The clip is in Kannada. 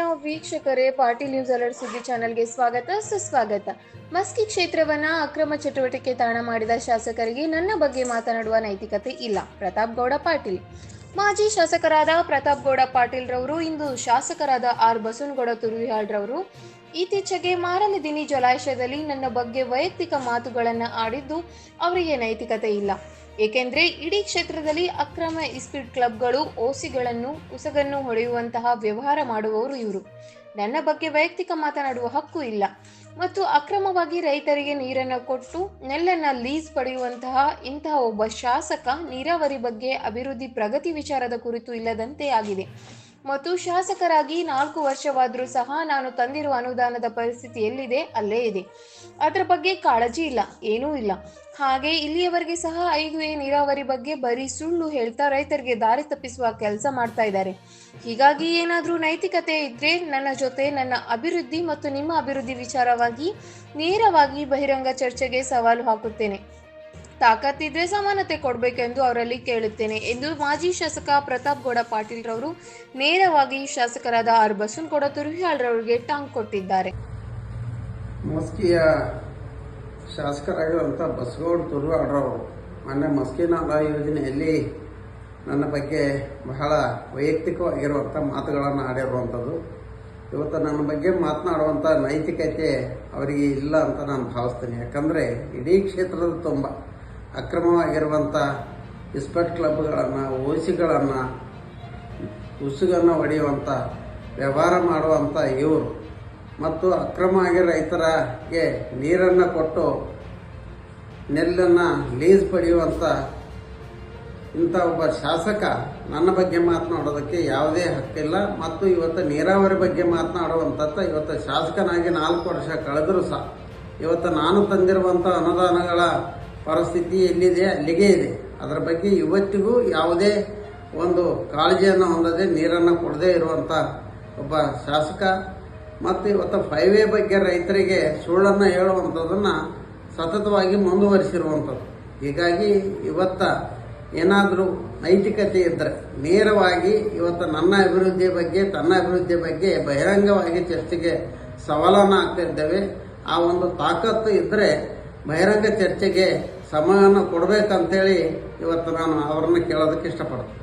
ವೀಕ್ಷಕರೇ ಪಾಟೀಲ್ ನ್ಯೂಸ್ ಅಲರ್ಟ್ ಸುದ್ದಿ ಚಾನೆಲ್ಗೆ ಸ್ವಾಗತ, ಸುಸ್ವಾಗತ. ಮಸ್ಕಿ ಕ್ಷೇತ್ರವನ್ನ ಅಕ್ರಮ ಚಟುವಟಿಕೆ ತಾಣ ಮಾಡಿದ ಶಾಸಕರಿಗೆ ನನ್ನ ಬಗ್ಗೆ ಮಾತನಾಡುವ ನೈತಿಕತೆ ಇಲ್ಲ. ಪ್ರತಾಪ್ ಗೌಡ, ಪಾಟೀಲ್. ಮಾಜಿ ಶಾಸಕರಾದ ಪ್ರತಾಪ್ ಗೌಡ ಪಾಟೀಲ್ ರವರು, ಇಂದು ಶಾಸಕರಾದ ಆರ್ ಬಸವನಗೌಡ ತುರುವಿಹಾಳ್ ರವರು. ಇತ್ತೀಚೆಗೆ ಮಾರಲದಿನಿ ಜಲಾಶಯದಲ್ಲಿ ನನ್ನ ಬಗ್ಗೆ ವೈಯಕ್ತಿಕ ಮಾತುಗಳನ್ನು ಆಡಿದ್ದು ಅವರಿಗೆ ನೈತಿಕತೆ ಇಲ್ಲ. ಏಕೆಂದರೆ ಇಡೀ ಕ್ಷೇತ್ರದಲ್ಲಿ ಅಕ್ರಮ ಇಸ್ಪೀಡ್ ಕ್ಲಬ್ಗಳು, ಓಸಿಗಳನ್ನು, ಉಸಗನ್ನು ಹೊಡೆಯುವಂತಹ ವ್ಯವಹಾರ ಮಾಡುವವರು ಇವರು. ನನ್ನ ಬಗ್ಗೆ ವೈಯಕ್ತಿಕ ಮಾತನಾಡುವ ಹಕ್ಕು ಇಲ್ಲ. ಮತ್ತು ಅಕ್ರಮವಾಗಿ ರೈತರಿಗೆ ನೀರನ್ನು ಕೊಟ್ಟು ನೆಲ್ಲನ್ನು ಲೀಸ್ ಪಡೆಯುವಂತಹ ಇಂತಹ ಒಬ್ಬ ಶಾಸಕ ನೀರಾವರಿ ಬಗ್ಗೆ ಅಭಿವೃದ್ಧಿ ಪ್ರಗತಿ ವಿಚಾರದ ಕುರಿತು ಇಲ್ಲದಂತೆ ಆಗಿದೆ. ಮತ್ತು ಶಾಸಕರಾಗಿ ನಾಲ್ಕು ವರ್ಷವಾದರೂ ಸಹ ನಾನು ತಂದಿರುವ ಅನುದಾನದ ಪರಿಸ್ಥಿತಿ ಎಲ್ಲಿದೆ? ಅಲ್ಲೇ ಇದೆ. ಅದರ ಬಗ್ಗೆ ಕಾಳಜಿ ಇಲ್ಲ, ಏನೂ ಇಲ್ಲ. ಹಾಗೆ ಇಲ್ಲಿಯವರೆಗೆ ಸಹ ಐದು ಎ ನೀರಾವರಿ ಬಗ್ಗೆ ಬರೀ ಸುಳ್ಳು ಹೇಳ್ತಾ ರೈತರಿಗೆ ದಾರಿ ತಪ್ಪಿಸುವ ಕೆಲಸ ಮಾಡ್ತಾ ಇದ್ದಾರೆ. ಹೀಗಾಗಿ ಏನಾದರೂ ನೈತಿಕತೆ ಇದ್ರೆ ನನ್ನ ಜೊತೆ ನನ್ನ ಅಭಿವೃದ್ಧಿ ಮತ್ತು ನಿಮ್ಮ ಅಭಿವೃದ್ಧಿ ವಿಚಾರವಾಗಿ ನೇರವಾಗಿ ಬಹಿರಂಗ ಚರ್ಚೆಗೆ ಸವಾಲು ಹಾಕುತ್ತೇನೆ. ತಾಕತ್ತಿದ್ರೆ ಸಮಾನತೆ ಕೊಡಬೇಕೆಂದು ಅವರಲ್ಲಿ ಕೇಳುತ್ತೇನೆ ಎಂದು ಮಾಜಿ ಶಾಸಕ ಪ್ರತಾಪ್ ಗೌಡ ಪಾಟೀಲ್ ರವರು ನೇರವಾಗಿ ಶಾಸಕರಾದ ಆರ್ ತುರುಹಿಯಾಳ್ ರವರಿಗೆ ಟಾಂಗ್ ಕೊಟ್ಟಿದ್ದಾರೆ. ಮಸ್ಕಿಯ ಶಾಸಕರಾಗಿರುವಂಥ ಬಸಗೌಡ ತುರುಹಾಳ್ರವರು ಮೊನ್ನೆ ಮಸ್ಕಿ ನಾಲ ಯೋಜನೆಯಲ್ಲಿ ನನ್ನ ಬಗ್ಗೆ ಬಹಳ ವೈಯಕ್ತಿಕವಾಗಿರುವಂಥ ಮಾತುಗಳನ್ನು ಆಡಿರುವಂಥದ್ದು ಇವತ್ತು ನನ್ನ ಬಗ್ಗೆ ಮಾತನಾಡುವಂಥ ನೈತಿಕತೆ ಅವರಿಗೆ ಇಲ್ಲ ಅಂತ ನಾನು ಭಾವಿಸ್ತೇನೆ. ಯಾಕಂದರೆ ಇಡೀ ಕ್ಷೇತ್ರದ ತುಂಬ ಅಕ್ರಮವಾಗಿರುವಂಥ ಇಸ್ಪೆಟ್ ಕ್ಲಬ್ಗಳನ್ನು, ಓಸಿಗಳನ್ನು, ಉಸುಗನ್ನು ಹೊಡೆಯುವಂಥ ವ್ಯವಹಾರ ಮಾಡುವಂಥ ಇವರು. ಮತ್ತು ಅಕ್ರಮ ಆಗಿ ರೈತರಿಗೆ ನೀರನ್ನು ಕೊಟ್ಟು ನೆಲ್ಲನ್ನು ಲೀಸ್ ಪಡೆಯುವಂಥ ಇಂಥ ಒಬ್ಬ ಶಾಸಕ ನನ್ನ ಬಗ್ಗೆ ಮಾತನಾಡೋದಕ್ಕೆ ಯಾವುದೇ ಹಕ್ಕಿಲ್ಲ. ಮತ್ತು ಇವತ್ತು ನೀರಾವರಿ ಬಗ್ಗೆ ಮಾತನಾಡುವಂಥದ್ದು ಇವತ್ತು ಶಾಸಕನಾಗಿ ನಾಲ್ಕು ವರ್ಷ ಕಳೆದರೂ ಸಹ, ಇವತ್ತು ನಾನು ತಂದಿರುವಂಥ ಅನುದಾನಗಳ ಪರಿಸ್ಥಿತಿ ಎಲ್ಲಿದೆ? ಅಲ್ಲಿಗೆ ಇದೆ. ಅದರ ಬಗ್ಗೆ ಇವತ್ತಿಗೂ ಯಾವುದೇ ಒಂದು ಕಾಳಜಿಯನ್ನು ಹೊಂದದೆ, ನೀರನ್ನು ಕೊಡದೆ ಇರುವಂಥ ಒಬ್ಬ ಶಾಸಕ ಮತ್ತು ಇವತ್ತು ಹೈವೇ ಬಗ್ಗೆ ರೈತರಿಗೆ ಸುಳ್ಳನ್ನು ಹೇಳುವಂಥದ್ದನ್ನು ಸತತವಾಗಿ ಮುಂದುವರಿಸಿರುವಂಥದ್ದು. ಹೀಗಾಗಿ ಇವತ್ತ ಏನಾದರೂ ನೈತಿಕತೆ ಇದ್ದರೆ ನೇರವಾಗಿ ಇವತ್ತು ನನ್ನ ಅಭಿವೃದ್ಧಿಯ ಬಗ್ಗೆ, ತನ್ನ ಅಭಿವೃದ್ಧಿ ಬಗ್ಗೆ ಬಹಿರಂಗವಾಗಿ ಚರ್ಚೆಗೆ ಸವಾಲನ್ನು ಆಗ್ತಿದ್ದೇವೆ ಆ ಒಂದು ತಾಕತ್ತು ಇದ್ದರೆ ಬಹಿರಂಗ ಚರ್ಚೆಗೆ ಸಮಯವನ್ನು ಕೊಡಬೇಕಂತೇಳಿ ಇವತ್ತು ನಾನು ಅವರನ್ನು ಕೇಳೋದಕ್ಕೆ ಇಷ್ಟಪಡ್ತೀನಿ.